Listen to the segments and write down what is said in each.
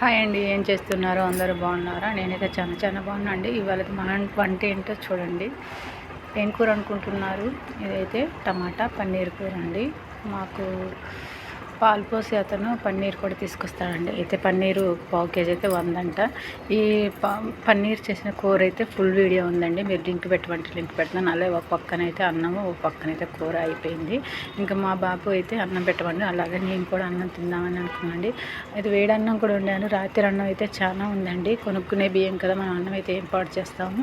Hi అండి ఏం చేస్తున్నారు? అందరూ బాగున్నారా? నేనైతే చాలా చాలా బాగున్నా అండి. ఇవాళ మా వంట ఏంటో చూడండి. ఏం కూర అనుకుంటున్నారు? ఇదైతే టమాటా పన్నీర్ కూర అండి. మాకు పాలు పోసి అతను పన్నీర్ కూడా తీసుకొస్తాడండి. అయితే పన్నీరు పావు కేజీ అయితే వందంట. ఈ పన్నీర్ చేసిన కూర అయితే ఫుల్ వీడియో ఉందండి. మీరు లింక్ పెట్టమంటే లింక్ పెడతాను. అలాగే ఒక పక్కన అయితే అన్నము ఒక పక్కన అయితే కూర అయిపోయింది. ఇంకా మా బాబు అయితే అన్నం పెట్టమండి. అలాగే నేను కూడా అన్నం తిందామని అనుకున్నాండి. అయితే వేడి అన్నం కూడా ఉండాను రాత్రి అన్నం అయితే చాలా ఉందండి. కొనుక్కునే బియ్యం కదా మనం అన్నం అయితే ఏం పాటు చేస్తాము.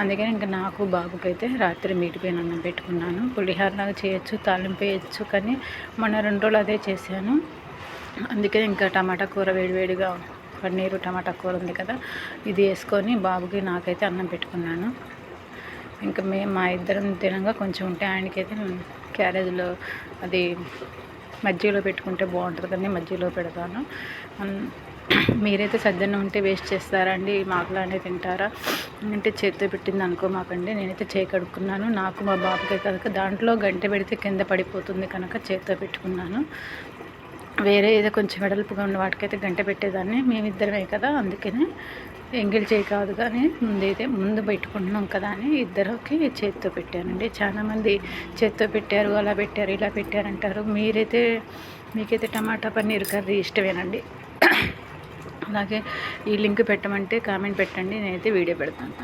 అందుకని ఇంకా నాకు బాబుకి అయితే రాత్రి మీటిపోయిన అన్నం పెట్టుకున్నాను. పులిహారలాగా చేయొచ్చు తాలింపు వేయచ్చు. కానీ మొన్న రెండు రోజులు అదే చేసి చేశాను. అందుకే ఇంకా టమాటా కూర వేడివేడిగా పన్నీరు టమాటా కూర ఉంది కదా ఇది వేసుకొని బాబుకి నాకైతే అన్నం పెట్టుకున్నాను. ఇంకా మేము మా ఇద్దరం తినగా కొంచెం ఉంటే ఆయనకైతే క్యారేజ్లో అది మజ్జిగలో పెట్టుకుంటే బాగుంటుంది కానీ మజ్జిగలో పెడతాను. మీరైతే సజ్జన ఉంటే వేస్ట్ చేస్తారా అండి? మాకులానే తింటారా? అంటే చేతితో పెట్టింది అనుకోమాకండి నేనైతే చేయి కడుక్కున్నాను. నాకు మా బాబుకి కనుక దాంట్లో గంట పెడితే కింద పడిపోతుంది కనుక చేతితో పెట్టుకున్నాను. వేరే ఏదో కొంచెం వెడల్పుగా ఉన్న వాటికైతే గంట పెట్టేదాన్ని. మేమిద్దరమే కదా అందుకనే ఎంగిల్ చేయి కాదు కానీ ముందైతే ముందు పెట్టుకుంటున్నాం కదా అని ఇద్దరికి చేతితో పెట్టానండి. చాలామంది చేతితో పెట్టారు అలా పెట్టారు ఇలా పెట్టారంటారు. మీరైతే మీకైతే టమాటా పన్నీర్ కర్రీ ఇష్టమేనండి. అలాగే ఈ లింక్ పెట్టమంటే కామెంట్ పెట్టండి నేనైతే వీడియో పెడతాను.